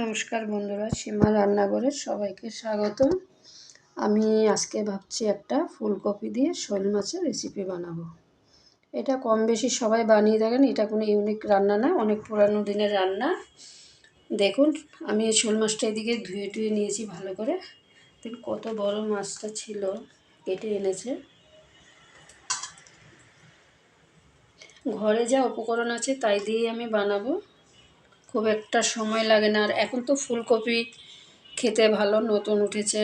নমস্কার বন্ধুরা, সীমা রান্নাঘরে সবাইকে স্বাগত আমি আজকে ভাবছি একটা ফুলকপি দিয়ে শোল মাছের রেসিপি বানাবো। এটা কম বেশি সবাই বানিয়ে থাকেন এটা কোনো ইউনিক রান্না না, অনেক পুরানো দিনের রান্না। দেখুন, আমি এই শোল মাছটা এদিকে ধুয়ে টুয়ে নিয়েছি ভালো করে। দেখুন, কত বড় মাছটা ছিল, কেটে এনেছে। ঘরে যা উপকরণ আছে তাই দিয়েই আমি বানাবো। খুব একটা সময় লাগে না। আর এখন তো ফুলকপি খেতে ভালো, নতুন উঠেছে।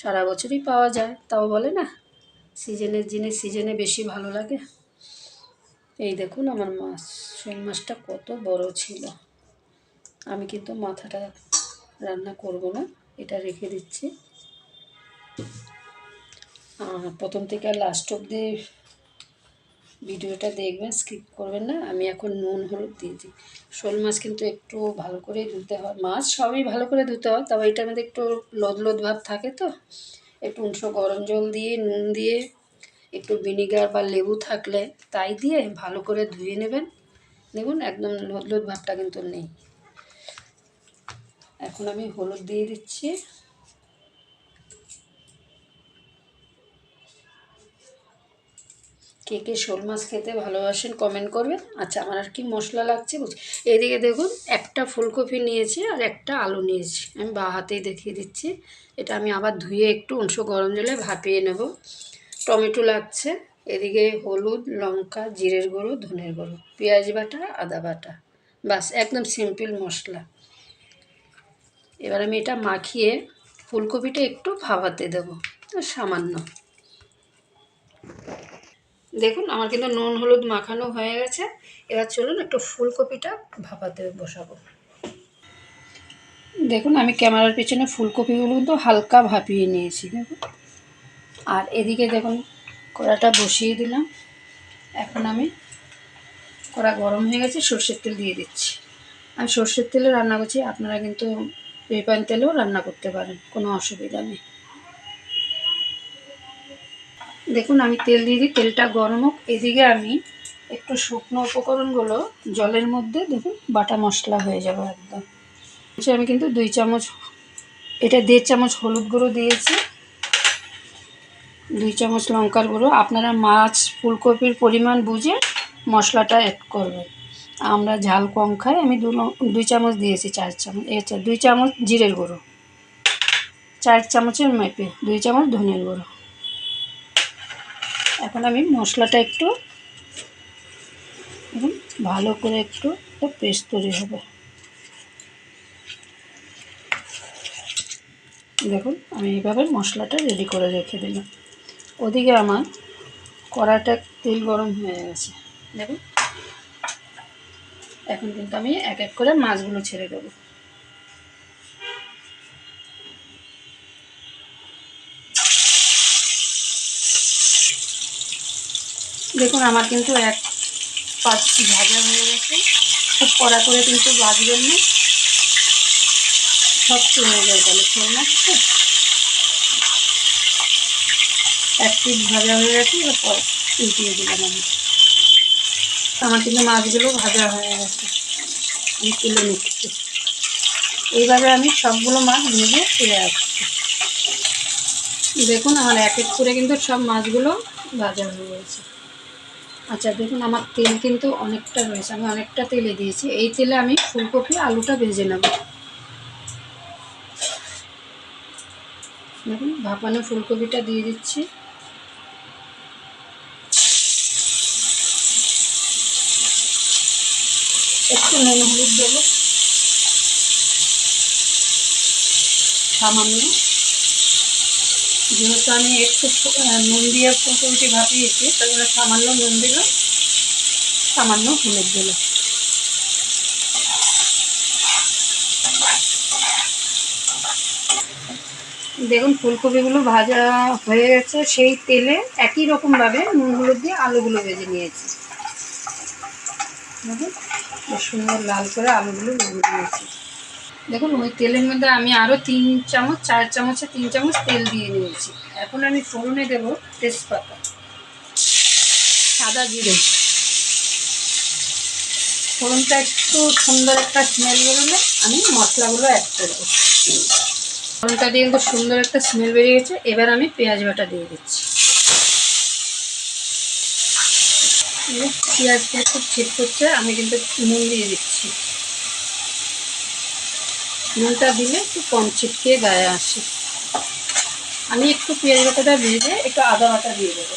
সারা বছরই পাওয়া যায়, তাও বলে না? সিজনের জিনিস সিজনে বেশি ভালো লাগে। এই দেখুন আমার মাছ শোল মাছটা কত বড় ছিল। আমি কিন্তু মাথাটা রান্না করব না, এটা রেখে দিচ্ছি। প্রথম থেকে লাস্ট অব্দি ভিডিওটা দেখবেন স্কিপ করবেন না। আমি এখন নুন, হলুদ দিয়েছি শোল মাছ কিন্তু একটু ভালো করে ধুতে হয়। মাছ সবই ভালো করে ধুতে হয়, তবে এটার মধ্যে একটু লোদ লোদ ভাব থাকে তো। একটু উঁচু গরম জল দিয়ে, নুন দিয়ে, একটু ভিনিগার বা লেবু থাকলে তাই দিয়ে ভালো করে ধুয়ে নেবেন। দেখুন, একদম লোদ লোদ ভাবটা কিন্তু নেই। এখন আমি হলুদ দিয়ে দিচ্ছি। কে কে শোল মাছ খেতে ভালোবাসেন কমেন্ট করবেন। আচ্ছা আমার আর কি মশলা লাগছে বুঝছি এদিকে দেখুন, একটা ফুলকপি নিয়েছি আর একটা আলু নিয়েছি। আমি বা হাতেই দেখিয়ে দিচ্ছি। এটা আমি আবার ধুয়ে একটু অংশ গরম জলে ভাপিয়ে নেব। টমেটো লাগছে। এদিকে হলুদ, লঙ্কা, জিরের গুঁড়ো, ধনের গুঁড়ো, পেঁয়াজ বাটা, আদা বাটা। বাস, একদম সিম্পল মশলা। এবার আমি এটা মাখিয়ে ফুলকপিটা একটু ভাবাতে দেবো। সামান্য। দেখুন, আমার কিন্তু নুন, হলুদ মাখানো হয়ে গেছে। এবার চলুন একটু ফুলকপিটা ভাপাতে বসাবো। দেখুন, আমি ক্যামেরার পিছনে ফুলকপিগুলো কিন্তু হালকা ভাপিয়ে নিয়েছি, দেখুন। আর এদিকে দেখুন, কড়াটা বসিয়ে দিলাম। এখন আমি কড়া গরম হয়ে গেছে, সর্ষের তেল দিয়ে দিচ্ছি। আমি সর্ষের তেলে রান্না করছি, আপনারা কিন্তু রিফাইন তেলেও রান্না করতে পারেন, কোনো অসুবিধা নেই। দেখুন, আমি তেল দিয়ে দিই, তেলটা গরম হোক। এদিকে আমি একটু শুকনো উপকরণগুলো জলের মধ্যে দেখুন, বাটা মশলা হয়ে যাবে একদম। আমি কিন্তু দুই চামচ, এটা দেড় চামচ হলুদ গুঁড়ো দিয়েছি। দুই চামচ লঙ্কার গুঁড়ো। আপনারা মাছ, ফুলকপির পরিমাণ বুঝে মশলাটা অ্যাড করবেন। আমরা ঝাল কম খাই, আমি দু দুই চামচ দিয়েছি চার চামচ আচ্ছা দুই চামচ জিরের গুঁড়ো। চার চামচের মেপে, দুই চামচ ধনের গুঁড়ো। এখন আমি মশলাটা একটু ভালো করে একটু পেস্ট তৈরি হবে। দেখুন, আমি এইভাবে মশলাটা রেডি করে রেখে দিলাম। ওদিকে আমার কড়াটা তেল গরম হয়ে গেছে। দেখুন, এখন কিন্তু আমি এক এক করে মাছগুলো ছেড়ে দেবো। দেখুন, আমার কিন্তু এক পাঁচটি ভাজা হয়ে গেছে। খুব কড়া করে কিন্তু ভাজবেন না। শক্ত হয়ে যায় তাহলে শোল মাছ এক পিস ভাজা হয়ে গেছে এরপর উল্টিয়ে দিলাম আমি। আমার কিন্তু মাছগুলো ভাজা হয়ে গেছে। আমি তুলে নিচ্ছি। এইভাবে আমি সবগুলো মাছ ভেজে ফিরে আসছি। দেখুন, আমার এক এক করে কিন্তু সব মাছগুলো ভাজা হয়ে গেছে। আচ্ছা দেখুন, আমার তেল কিন্তু অনেকটা রয়েছে। আমি অনেকটা তেলে দিয়েছি। এই তেলে আমি ফুলকপি, আলুটা ভেজে নেব। দেখুন, ভাপানো ফুলকপিটা দিয়ে দিচ্ছি। একটু নুন হলুদ দেবো। সামান্য। যেহেতু আমি একটু নুন দিয়ে ফুলকপিটি ভাপিয়েছি তারপরে সামান্য নুন দিলাম সামান্য হলুদ দিলাম দেখুন, ফুলকপিগুলো ভাজা হয়ে গেছে, সেই তেলে একই রকমভাবে নুন, হলুদ দিয়ে আলুগুলো ভেজে নিয়েছি। দেখুন সুন্দর লাল করে আলুগুলো ভেজে নিয়েছি। দেখুন, ওই তেলের মধ্যে আমি আরও তিন চামচ, চার চামচে তিন চামচ তেল দিয়ে নিয়েছি। এখন আমি ফোড়নে দেবো তেজপাতা। সাদা জিরে। ফোড়নটা একটু সুন্দর একটা স্মেল বেরোলে আমি মশলাগুলো অ্যাড করব ফোড়নটা দিয়ে কিন্তু সুন্দর একটা স্মেল বেরিয়ে গেছে, এবার আমি পেঁয়াজ বাটা দিয়ে দিচ্ছি। পেঁয়াজটা একটু ঠিক করছে, আমি কিন্তু নুন দিয়ে দিচ্ছি। নুনটা দিলে একটু কম ছিটকে গায়ে আসে। আমি একটু পেঁয়াজ বাটাটা ভেজে একটু আদা বাটা দিয়ে দেবো।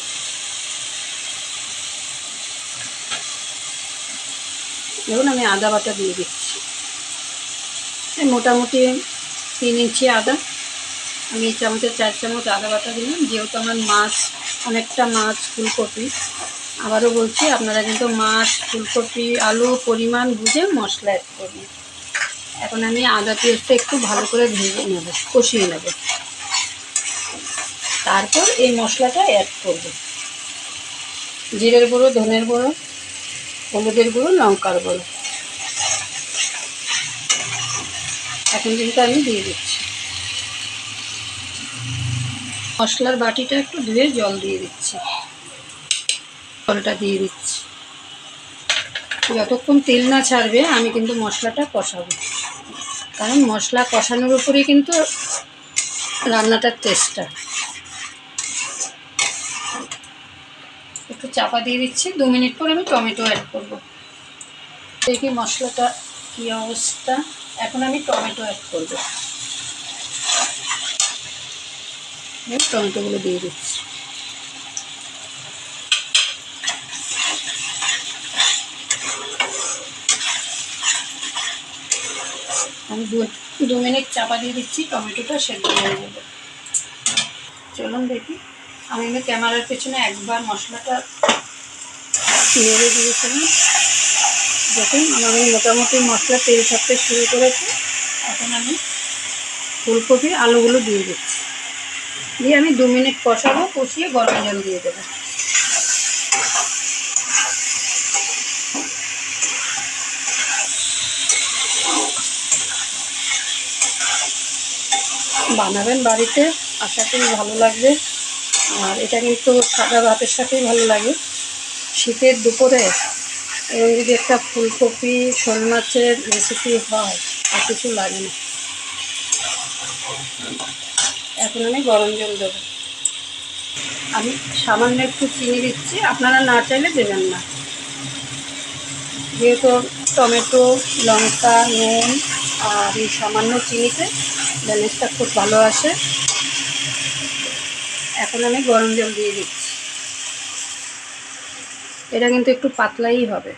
দেখুন, আমি আদা বাটা দিয়ে দিচ্ছি। মোটামুটি তিন ইঞ্চি আদা। আমি এই চামচের চার চামচ আদা বাটা দিলাম। যেহেতু আমার মাছ অনেকটা মাছ, ফুলকপি। আবারও বলছি, আপনারা কিন্তু মাছ, ফুলকপি, আলু, পরিমাণ বুঝে মশলা অ্যাড করবেন। এখন আমি আদা পেঁয়াজটা একটু ভালো করে ভেজে নেব, কষিয়ে নেব। তারপর এই মশলাটা অ্যাড করব। জিরের গুঁড়ো, ধনের গুঁড়ো, হলুদের গুঁড়ো, লঙ্কার গুঁড়ো। এখন কিন্তু আমি দিয়ে দিচ্ছি। মশলার বাটিটা একটু ধুয়ে জল দিয়ে দিচ্ছি। জলটা দিয়ে দিচ্ছি। যতক্ষণ তেল না ছাড়বে, আমি কিন্তু মশলাটা কষাবো। কারণ মশলা কষানোর উপরেই কিন্তু রান্নাটার টেস্টটা একটু চাপা দিয়ে দিচ্ছি, দু মিনিট পর আমি টমেটো অ্যাড করব। দেখি মশলাটা কী অবস্থা। এখন আমি টমেটো অ্যাড করব। টমেটোগুলো দিয়ে দিচ্ছি। আমি দু মিনিট চাপা দিয়ে দিচ্ছি, টমেটোটা সেদ্ধ হয়ে যাবে। চলুন দেখি। আমি কিন্তু ক্যামেরার পেছনে একবার মশলাটা নেড়ে দিয়েছিলাম। দেখুন, আমার মোটামুটি মশলা তেল ছাড়তে শুরু করেছে। এখন আমি ফুলকপি, আলুগুলো দিয়ে দিচ্ছি। দিয়ে আমি দু মিনিট কষাবো, কষিয়ে গরম জল দিয়ে দেবো। বানাবেন বাড়িতে, আশা করি ভালো লাগবে। আর এটা কিন্তু সাদা ভাতের সাথেই ভালো লাগে। শীতের দুপুরে এবং যদি একটা ফুলকপি, শোল মাছের রেসিপি হয়, আর কিছু লাগে না। এখন আমি গরম জল দেবো। আমি সামান্য একটু চিনি দিচ্ছি, আপনারা না চাইলে দেবেন না। যেহেতু টমেটো, লঙ্কা, নুন, আর এই সামান্য চিনিতে ব্যালেন্সটা খুব ভালো আসে। এখন আমি গরম জল দিয়ে দিচ্ছি। এটা কিন্তু একটু পাতলাই হবে।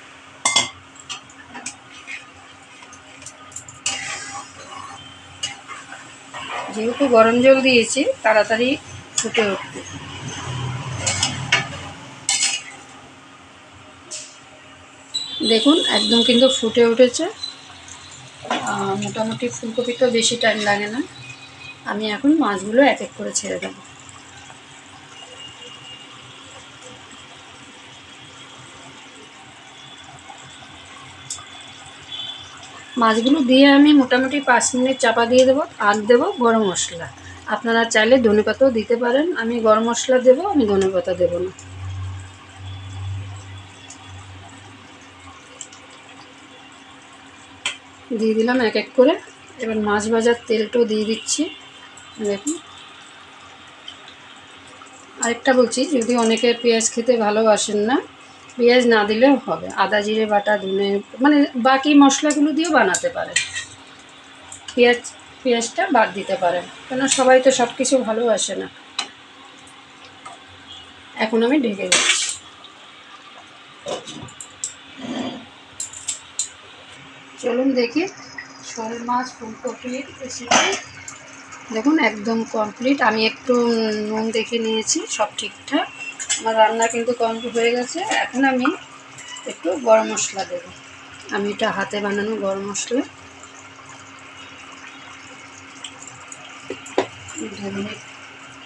যেহেতু গরম জল দিয়েছি, তাড়াতাড়ি ফুটে উঠবে। দেখুন, একদম কিন্তু ফুটে উঠেছে। মোটামুটি ফুলকপিটা বেশি টাইম লাগে না। আমি এখন মাছগুলো এক এক করে ছেড়ে দেবো। মাছগুলো দিয়ে আমি মোটামুটি পাঁচ মিনিট চাপা দিয়ে দেবো, আর দেবো গরম মশলা। আপনারা চাইলে ধনে পাতাও দিতে পারেন। আমি গরম মশলা দেবো, আমি ধনে পাতা দেবো না। দিয়ে দিলাম এক এক করে। এবার মাছ ভাজার তেলটাও দিয়ে দিচ্ছি। দেখুন। আরেকটা বলছি, যদি অনেকে পেঁয়াজ খেতে ভালোবাসেন না, পেঁয়াজ না দিলেও হবে। আদা, জিরে, বাটা, ধনে মানে বাকি মশলাগুলো দিয়েও বানাতে পারেন পেঁয়াজ, পেঁয়াজটা বাদ দিতে পারেন। কেন সবাই তো সব কিছু ভালোবাসে না। এখন আমি ঢেকে দিচ্ছি। চলুন দেখি। শোল মাছ ফুলকপির রেসিপি দেখুন, একদম কমপ্লিট আমি একটু নুন দেখে নিয়েছি, সব ঠিকঠাক। আমার রান্না কিন্তু কমপ্লিট হয়ে গেছে। এখন আমি একটু গরম মশলা দেব। আমি এটা হাতে বানানো গরম মশলা।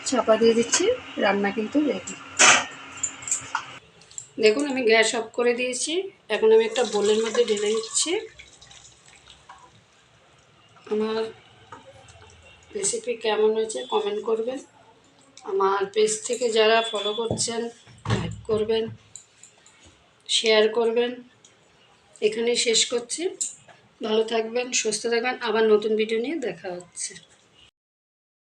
চাপা দিয়ে দিচ্ছি। রান্না কিন্তু রেডি দেখুন, আমি গ্যাস অফ করে দিয়েছি। এখন আমি একটা বোলের মধ্যে ঢেলে দিচ্ছি। আমার রেসিপি কেমন হয়েছে কমেন্ট করবেন আমার পেজ থেকে যারা ফলো করছেন লাইক করবেন শেয়ার করবেন। এখানেই শেষ করছি। ভালো থাকবেন, সুস্থ থাকবেন। আবার নতুন ভিডিও নিয়ে দেখা হচ্ছে।